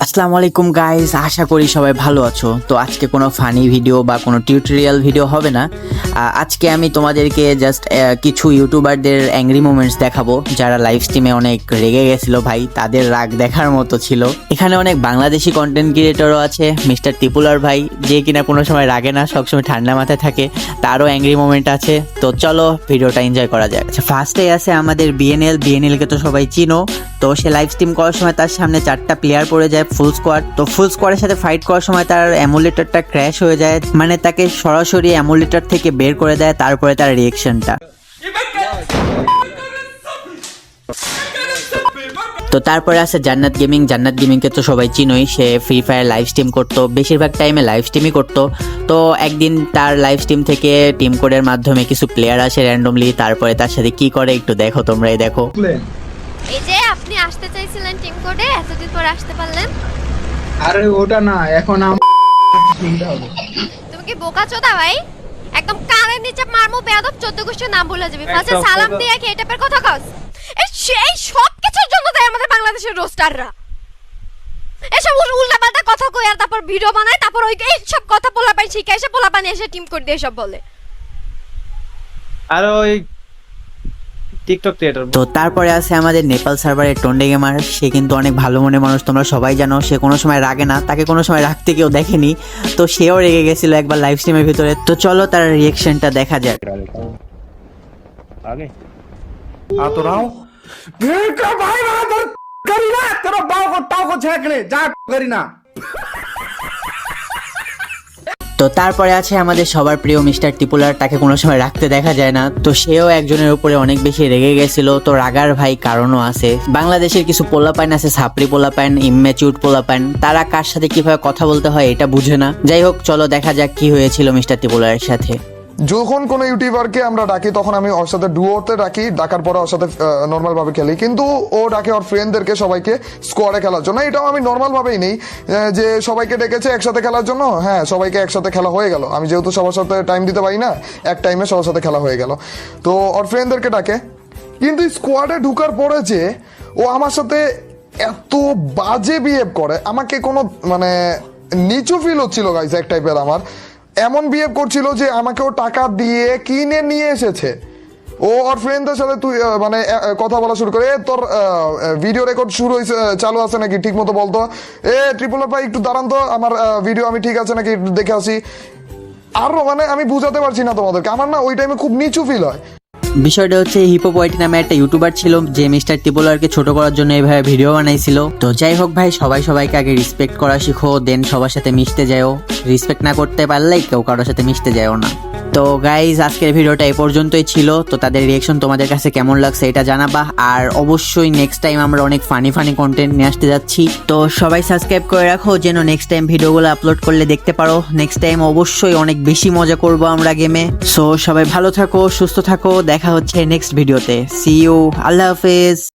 আসসালামু আলাইকুম গাইস আশা করি সবাই ভালো আছো। তো আজকে কোনো ফানি ভিডিও বা কোনো টিউটোরিয়াল ভিডিও হবে না। আজকে আমি তোমাদেরকে জাস্ট কিছু ইউটিউবারদের অ্যাংরি মোমেন্টস দেখাবো। যারা লাইভ স্ট্রিমে অনেক রেগে গেছিল ভাই, তাদের রাগ দেখার মতো ছিল। এখানে অনেক বাংলাদেশি কন্টেন্ট ক্রিয়েটরও আছে, মিস্টার টিপুলার ভাই, যে কিনা কোনো সময় রাগে না, সবসময় ঠান্ডা মাথায় থাকে, তারও অ্যাংরি মোমেন্ট আছে। তো চলো ভিডিওটা এনজয় করা যাক। আচ্ছা ফার্স্টে আছে আমাদের বিএনএল বিএনএলকে তো সবাই চিনো। তো সে লাইভ স্ট্রিম করার সময় তার সামনে চারটা প্লেয়ার পড়ে যায় ফুল স্কোয়াড তো ফুল স্কোয়াডের সাথে ফাইট করার সময় তার অ্যামুলেটারটা ক্র্যাশ হয়ে যায় মানে তাকে সরাসরি অ্যামুলেটার থেকে বের করে দেয়, তারপরে তার রিয়েকশনটা তো তারপরে আছে জান্নাত গেমিং জান্নাত গেমিংকে তো সবাই চিনোই, সে ফ্রি ফায়ার লাইভ স্ট্রিম করতো, বেশিরভাগ টাইমে লাইভ স্ট্রিমই করতো। তো একদিন তার লাইভ স্ট্রিম থেকে টিম কোডের মাধ্যমে কিছু প্লেয়ার আসে র্যান্ডমলি তারপরে তার সাথে কি করে একটু দেখো তোমরাই দেখো। এই যে আপনি আসতে চাইছিলেন টিম কোডে এতদিন পর আসতে পারলেন। আরে ওটা না এখন হবে। তুমি কি বোকা চোদা ভাই? একদম কানের নিচে মারমু বেয়াদব চোদ্দ গোষ্ঠীর নাম ভুলে যাবি। ফার্স্টে সালাম দিয়ে কি এটা কথা কস? এই সেই সব কিছুর জন্য দেয় আমাদের বাংলাদেশের রোস্টাররা এসব উল্টা পাল্টা কথা কই আর তারপর ভিডিও বানায় তারপর ওই এই সব কথা পোলা পাই শিখে এসে পোলা পানি এসে টিম কোড দিয়ে সব বলে। আর ওই টিকটক ক্রিয়েটর তো তারপরে আছে আমাদের নেপাল সার্ভারের টন্ডে গেমার সে কিন্তু অনেক ভালো মনে মানুষ তোমরা সবাই জানো সে কোনো সময় রাগে না তাকে কোনো সময় রাখতে কেউ দেখেনি তো সেও রেগে গেছিল একবার লাইভ স্ট্রিমের ভিতরে তো চলো তার রিয়েকশনটা দেখা যাক आगे आ तो रहा हूँ भीड़ का भाई बहादुर करीना तेरा बाव को टाव को छेक ले जा करीना তো তারপরে আছে আমাদের সবার প্রিয় মিস্টার টিপুলার তাকে কোনো সময় রাখতে দেখা যায় না। তো সেও একজনের উপরে অনেক বেশি রেগে গেছিল। তো রাগার ভাই কারণও আছে। বাংলাদেশের কিছু পোলাপাইন আছে সাপড়ি পোলাপাইন ইমম্যাচিউড পোলাপাইন। তারা কার সাথে কীভাবে কথা বলতে হয় এটা বুঝে না। যাই হোক, চলো দেখা যাক কি হয়েছিল মিস্টার টিপুলারের সাথে। যখন কোনো ইউটিউবারকে আমরা ডাকি, তখন আমি ওর সাথে ডুয়োতে ডাকি, ডাকার পরে ওর সাথে নর্মাল ভাবে খেলি। কিন্তু ও ডাকে ওর ফ্রেন্ডদেরকে সবাইকে স্কোয়াডে খেলার জন্য। এটাও আমি নর্মাল ভাবেই নেই যে সবাইকে ডেকেছে একসাথে খেলার জন্য। হ্যাঁ সবাইকে একসাথে খেলা হয়ে গেল। আমি যেহেতু সবার সাথে টাইম দিতে পারি না, এক টাইমে সবার সাথে খেলা হয়ে গেল। তো ওর ফ্রেন্ডদেরকে ডাকে। কিন্তু স্কোয়াডে ঢুকার পরে যে ও আমার সাথে এত বাজে বিহেভ করে। আমাকে কোনো মানে নিচু ফিল হচ্ছিল গাইজ এক টাইপের আমার। এমন বিহেভ করছিল যে আমাকেও টাকা দিয়ে কিনে নিয়ে এসেছে। ও ওর ফ্রেন্ডদের সাথে তুই মানে কথা বলা শুরু করে "এ, তোর ভিডিও রেকর্ড শুরু হয়েছে চালু আছে নাকি? ঠিক মতো বলতো? এ ট্রিপল ভাই একটু দাঁড়ান তো আমার ভিডিও আমি ঠিক আছে নাকি দেখে আসি। আরও মানে আমি বুঝাতে পারছি না তোমাদেরকে। আমার না ওই টাইমে খুব নিচু ফিল হয়। বিষয়টা হচ্ছে হিপো হিপোপয়েট নামে একটা ইউটিউবার ছিল, যে মিস্টার টিপোলারকে ছোট করার জন্য এভাবে ভিডিও বানাইছিল। তো যাই হোক ভাই, সবাই সবাইকে আগে রিসপেক্ট করা শিখো দেন সবার সাথে মিশতে যাও রিসপেক্ট না করতে পারলেই কেউ কারোর সাথে মিশতে যাও না। তো গাইজ আজকের ভিডিওটা এই পর্যন্তই ছিল। তো তাদের রিয়েকশন তোমাদের কাছে কেমন লাগছে এটা জানাবা। আর অবশ্যই নেক্সট টাইম আমরা অনেক ফানি ফানি কন্টেন্ট নিয়ে আসতে যাচ্ছি। তো সবাই সাবস্ক্রাইব করে রাখো, যেন নেক্সট টাইম ভিডিওগুলো আপলোড করলে দেখতে পারো। নেক্সট টাইম অবশ্যই অনেক বেশি মজা করব আমরা গেমে সো সবাই ভালো থাকো, সুস্থ থাকো, দেখা হচ্ছে নেক্সট ভিডিওতে সি ইউ আল্লাহ হাফেজ।